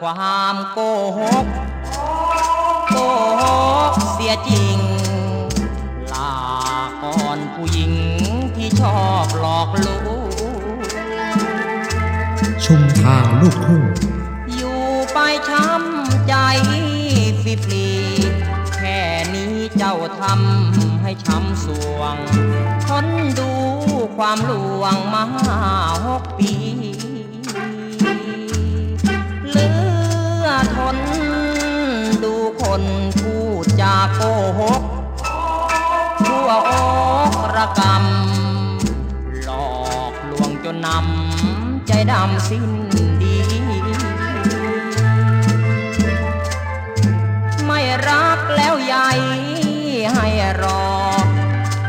ความโกหก โกหกเสียจริง ลาก่อนผู้หญิงที่ชอบหลอกลวงชุมทางลูกทุ่ง อยู่ไปช้ำใจฟรีๆแค่นี้เจ้าทำให้ช้ำสวงทนดูความลวงมาหกปี คนพูดจาโกหกทั่วอกระกำหลอกลวงจนนำใจดำสิ้นดี ไม่รักแล้วใหญ่ให้รอ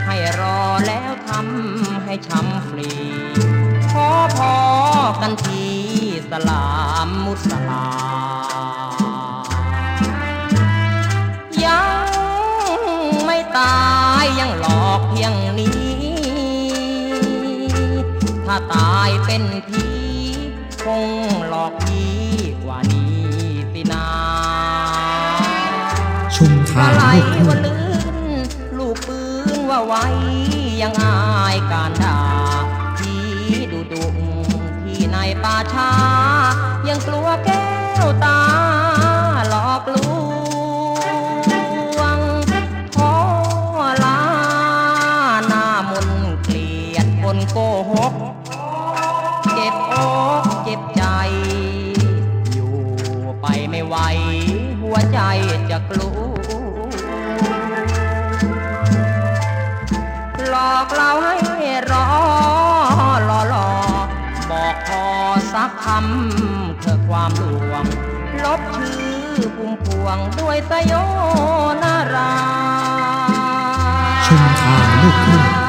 ให้รอแล้วทำให้ช้ำฟรีขอพอกันทีสลามมุสลายั อกเพียงนี้ ถ้าตายเป็นผีคงหลอกพี่กว่านี้สินาชุมทางไหลลูกทุ่งว่าลื่นลูกปืนว่าไว้ยังอายการด่าที่ดุดุงที่ในป่าช้า คนโกหก เจ็บอกเจ็บใจ อยู่ไปไม่ไหว หัวใจจะกลัวหลอกเราให้รอรอรอบอกพอสักคำเธอความลวง ลบชื่อพุ่มพวงด้วยสยนารา ชุมทางลูกทุ่ง